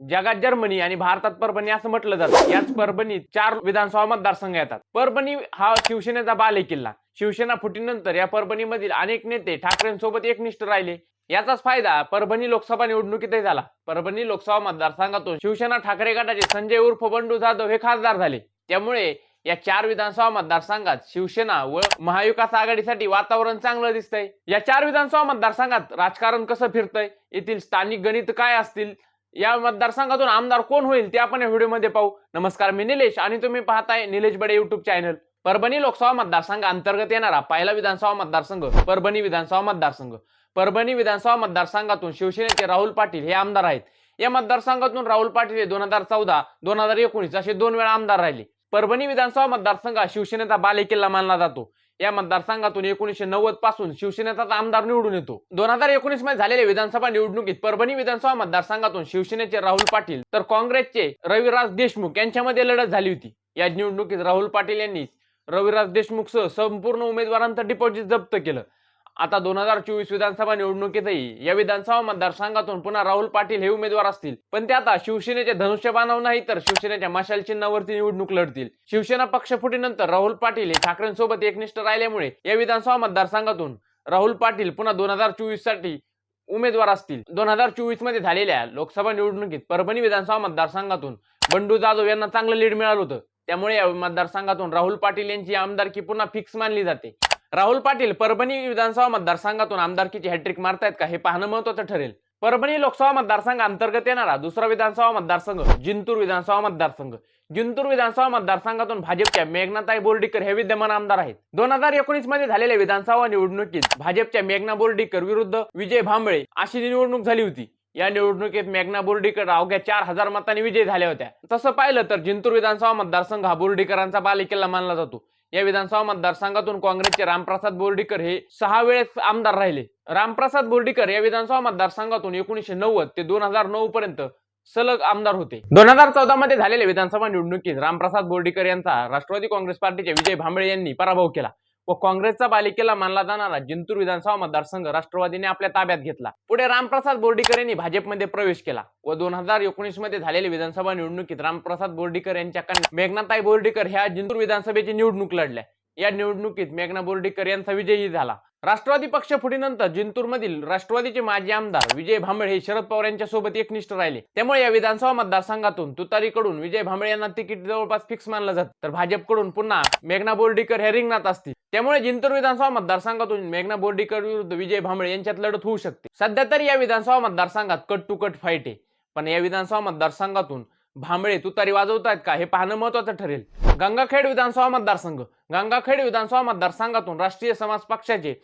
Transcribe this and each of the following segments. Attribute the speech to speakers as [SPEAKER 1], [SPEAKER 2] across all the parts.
[SPEAKER 1] जगात जर्मनी आणि भारतात परभणी असं म्हटलं जातं. याच परभणीत चार विधानसभा मतदारसंघ येतात. परभणी हा शिवसेनेचा बाले किल्ला शिवसेना फुटीनंतर या परभणीमधील अनेक नेते ठाकरेंसोबत एकनिष्ठ राहिले. याचाच फायदा परभणी लोकसभा निवडणुकीतही झाला. परभणी लोकसभा मतदारसंघातून शिवसेना ठाकरे गटाचे संजय उर्फ बंडू जाधव हे खासदार झाले. त्यामुळे या चार विधानसभा मतदारसंघात शिवसेना व महाविकास आघाडीसाठी वातावरण चांगलं दिसतंय. या चार विधानसभा मतदारसंघात राजकारण कसं फिरतंय? येथील स्थानिक गणित काय असतील? या मतदारसंघातून आमदार कोण होईल ते आपण या व्हिडिओमध्ये पाहू. नमस्कार मी निलेश आणि तुम्ही पाहताय निलेश बडे युट्यूब चॅनल परभणी लोकसभा मतदारसंघ अंतर्गत येणारा पहिला विधानसभा मतदारसंघ परभणी विधानसभा मतदारसंघ. परभणी विधानसभा मतदारसंघातून शिवसेनेचे राहुल पाटील हे आमदार आहेत. या मतदारसंघातून राहुल पाटील हे दोन हजार चौदा दोन हजार एकोणीस असे दोन वेळा आमदार राहिले. परभणी विधानसभा मतदारसंघ शिवसेनेचा बालेकिल्ला मानला जातो. या मतदारसंघातून एकोणीसशे नव्वदपासून शिवसेनेचाच आमदार निवडून येतो. दोन हजार एकोणीसमध्ये झालेल्या विधानसभा निवडणुकीत परभणी विधानसभा मतदारसंघातून शिवसेनेचे राहुल पाटील तर काँग्रेसचे रविराज देशमुख यांच्यामध्ये लढत झाली होती. या निवडणुकीत राहुल पाटील यांनी रविराज देशमुखसह संपूर्ण उमेदवारांचं डिपॉझिट जप्त केलं. आता दोन हजार चोवीस विधानसभा निवडणुकीतही या विधानसभा मतदारसंघातून पुन्हा राहुल पाटील हे उमेदवार असतील. पण ते आता शिवसेनेचे धनुष्यबाणाव नाही तर शिवसेनेच्या मशाल चिन्हावरती निवडणूक लढतील. शिवसेना पक्षफुटीनंतर राहुल पाटील हे ठाकरेंसोबत एकनिष्ठ राहिल्यामुळे या विधानसभा मतदारसंघातून राहुल पाटील पुन्हा दोन हजार चोवीससाठी उमेदवार असतील. दोन हजार चोवीसमध्ये झालेल्या लोकसभा निवडणुकीत परभणी विधानसभा मतदारसंघातून बंडू जाधव यांना चांगलं लीड मिळालं होतं. त्यामुळे या मतदारसंघातून राहुल पाटील यांची आमदारकी पुन्हा फिक्स मानली जाते. राहुल पाटील परभणी विधानसभा मतदारसंघातून आमदारकीची हॅट्रिक मारतायत का हे पाहणं महत्वाचं ठरेल. परभणी लोकसभा मतदारसंघ अंतर्गत येणारा दुसरा विधानसभा मतदारसंघ जिंतूर विधानसभा मतदारसंघ. जिंतूर विधानसभा मतदारसंघातून भाजपच्या मेघनाताई बोर्डीकर हे विद्यमान आमदार आहेत. दोन हजार एकोणीसमध्ये झालेल्या विधानसभा निवडणुकीत भाजपच्या मेघना बोर्डीकर विरुद्ध विजय भांबळे अशी निवडणूक झाली होती. या निवडणुकीत मेघना बोर्डीकर अवघ्या चार हजार मतांनी विजय झाल्या होत्या. तसं पाहिलं तर जिंतूर विधानसभा मतदारसंघ हा बोर्डीकरांचा बालेकिल्ला मानला जातो. या विधानसभा मतदारसंघातून काँग्रेसचे रामप्रसाद बोर्डीकर हे सहा वेळेस आमदार राहिले. रामप्रसाद बोर्डीकर या विधानसभा मतदारसंघातून एकोणीशे नव्वद ते दोन हजार नऊ पर्यंत सलग आमदार होते. दोन हजार चौदा मध्ये झालेल्या विधानसभा निवडणुकीत रामप्रसाद बोर्डीकर यांचा राष्ट्रवादी काँग्रेस पार्टीचे विजय भांबळे यांनी पराभव केला. व काँग्रेसचा बालिकेला मानला जाणारा जिंतूर विधानसभा मतदारसंघ राष्ट्रवादीने आपल्या ताब्यात घेतला. पुढे रामप्रसाद बोर्डीकर यांनी भाजपमध्ये प्रवेश केला व दोन हजार एकोणीसमध्ये झालेल्या विधानसभा निवडणुकीत रामप्रसाद बोर्डीकर यांच्या कन्या मेघनाताई बोर्डीकर ह्या जिंतूर विधानसभेची निवडणूक लढल्या. या निवडणुकीत मेघना बोर्डीकर यांचा विजयी झाला. राष्ट्रवादी पक्ष फुटीनंतर जिंतूर मधील राष्ट्रवादीचे माजी आमदार विजय भांबळे हे शरद पवार यांच्या सोबत एकनिष्ठ राहिले. त्यामुळे या विधानसभा मतदारसंघातून तुतारीकडून विजय भांबळे यांना तिकीट जवळपास फिक्स मानलं जात. तर भाजपकडून पुन्हा मेघना बोर्डीकर हे रिंगणात असतील. त्यामुळे जिंतूर विधानसभा मतदारसंघातून मेघना बोर्डीकर विरुद्ध विजय भांबळे यांच्यात लढत होऊ शकते. सध्या तरी या विधानसभा मतदारसंघात कट टू कट फाईट आहे. पण या विधानसभा मतदारसंघातून भांबळे तुतारी वाजवतायत का? हे पाहणं महत्वाचं ठरेल. गंगाखेड विधानसभा मतदारसंघ. गंगाखेड विधानसभा मतदारसंघातून राष्ट्रीय समाज पक्षाचे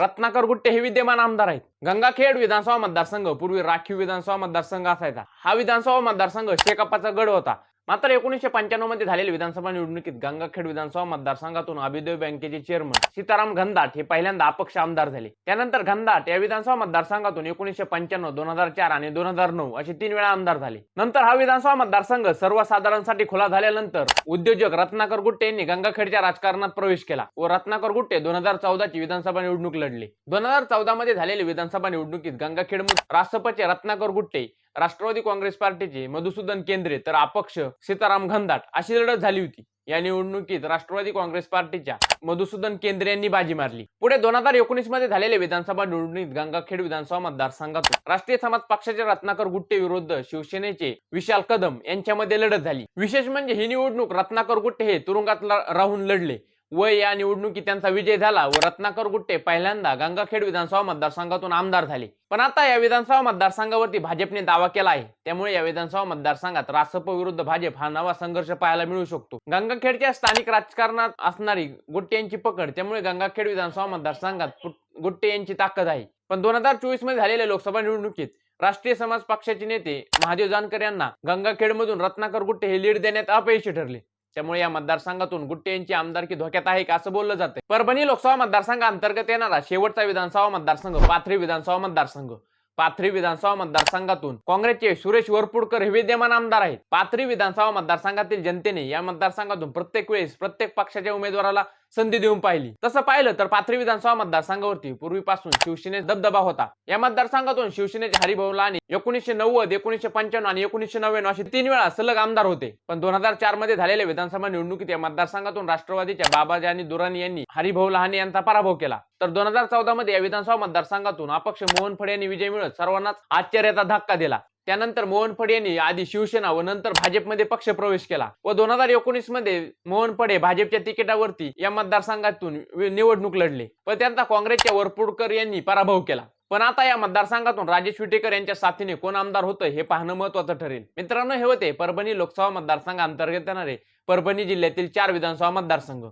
[SPEAKER 1] रत्नाकर गुट्टे हे विद्यमान आमदार आहेत. गंगाखेड विधानसभा मतदारसंघ पूर्वी राखीव विधानसभा मतदारसंघ असायचा. हा विधानसभा मतदारसंघ शेकापाचा गड होता. मात्र एकोणीसशे पंच्याण्णवमध्ये झालेल्या विधानसभा निवडणुकीत गंगाखेड विधानसभा मतदारसंघातून अभिदेव बँकेचे चेअरमन सीताराम घनदाट हे पहिल्यांदा अपक्ष आमदार झाले. त्यानंतर घनदाट या विधानसभा मतदारसंघातून एकोणीसशे पंच्याण्णव दोन हजार चार आणि दोन हजार नऊ असे तीन वेळा आमदार झाले. नंतर हा विधानसभा मतदारसंघ सर्वसाधारणसाठी खुला झाल्यानंतर उद्योजक रत्नाकर गुट्टे यांनी गंगाखेडच्या राजकारणात प्रवेश केला व रत्नाकर गुट्टे दोन हजार चौदाची विधानसभा निवडणूक लढली. दोन हजार चौदा मध्ये झालेल्या विधानसभा निवडणुकीत गंगाखेड राष्ट्रपती रत्नाकर गुट्टे राष्ट्रवादी काँग्रेस पार्टीचे मधुसूदन केंद्रे तर अपक्ष सीताराम घनदाट अशी लढत झाली होती. या निवडणुकीत राष्ट्रवादी काँग्रेस पार्टीच्या मधुसूदन केंद्रे यांनी बाजी मारली. पुढे दोन हजार एकोणीसमध्ये झालेल्या विधानसभा निवडणुकीत गंगाखेड विधानसभा मतदारसंघातून राष्ट्रीय समाज पक्षाचे रत्नाकर गुट्टे विरुद्ध शिवसेनेचे विशाल कदम यांच्यामध्ये लढत झाली. विशेष म्हणजे ही निवडणूक रत्नाकर गुट्टे हे तुरुंगात राहून लढले. व या निवडणुकीत त्यांचा विजय झाला. व रत्नाकर गुट्टे पहिल्यांदा गंगाखेड विधानसभा मतदारसंघातून आमदार झाले. पण आता या विधानसभा मतदारसंघावरती भाजपने दावा केला आहे. त्यामुळे या विधानसभा मतदारसंघात रासप विरुद्ध भाजप हा नवा संघर्ष पाहायला मिळू शकतो. गंगाखेडच्या स्थानिक राजकारणात असणारी गुट्टे यांची पकड त्यामुळे गंगाखेड विधानसभा मतदारसंघात गुट्टे यांची ताकद आहे. पण दोन हजार चोवीसमध्ये झालेल्या लोकसभा निवडणुकीत राष्ट्रीय समाज पक्षाचे नेते महादेव जानकर यांना गंगाखेडमधून रत्नाकर गुट्टे हे लीड देण्यात अपयशी ठरले. त्यामुळे या मतदारसंघातून गुट्टे यांची आमदारकी धोक्यात आहे का असं बोललं जातं परभणी लोकसभा मतदारसंघ अंतर्गत येणारा शेवटचा विधानसभा मतदारसंघ पाथरी विधानसभा मतदारसंघ. पाथरी विधानसभा मतदारसंघातून काँग्रेसचे सुरेश वरपुडकर हे विद्यमान आमदार आहेत. पाथरी विधानसभा मतदारसंघातील जनतेने या मतदारसंघातून प्रत्येक वेळेस प्रत्येक पक्षाच्या उमेदवाराला संधी देऊन पाहिली. तसं पाहिलं तर पाथरी विधानसभा मतदारसंघावरती पूर्वीपासून शिवसेने दबदबा होता. या मतदारसंघातून शिवसेनेचे हरिभाऊ आणि एकोणीसशे नव्वद एकोणीसशे पंच्याण्णव आणि एकोणीसशे नव्याण्णव असे तीन वेळा सलग आमदार होते. पण दोन हजार चारमध्ये झालेल्या विधानसभा निवडणुकीत या मतदारसंघातून राष्ट्रवादीच्या बाबाजी आणि दुरानी यांनी हरिभाऊ लहाने यांचा पराभव केला. तर दोन हजार चौदा मध्ये या विधानसभा मतदारसंघातून अपक्ष मोहन फडे यांनी विजय मिळत सर्वांनाच आश्चर्याचा धक्का दिला. त्यानंतर मोहन फड यांनी आधी शिवसेना व नंतर भाजपमध्ये पक्ष प्रवेश केला व दोन हजार एकोणीसमध्ये मोहन फडे भाजपच्या तिकिटावरती या मतदारसंघातून निवडणूक लढले पण त्यांचा काँग्रेसच्या वरपुडकर यांनी पराभव केला. पण आता या मतदारसंघातून राजेश विटेकर यांच्या साथीने कोण आमदार होतं हे पाहणं महत्वाचं ठरेल. मित्रांनो हे होते परभणी लोकसभा मतदारसंघ अंतर्गत येणारे परभणी जिल्ह्यातील चार विधानसभा मतदारसंघ.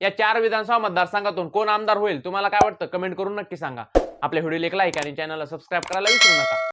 [SPEAKER 1] या चार विधानसभा मतदारसंघातून कोण आमदार होईल तुम्हाला काय वाटतं? कमेंट करून नक्की सांगा. आपल्या व्हिडिओला एक लाईक आणि चॅनलला सबस्क्राईब करायला विसरू नका.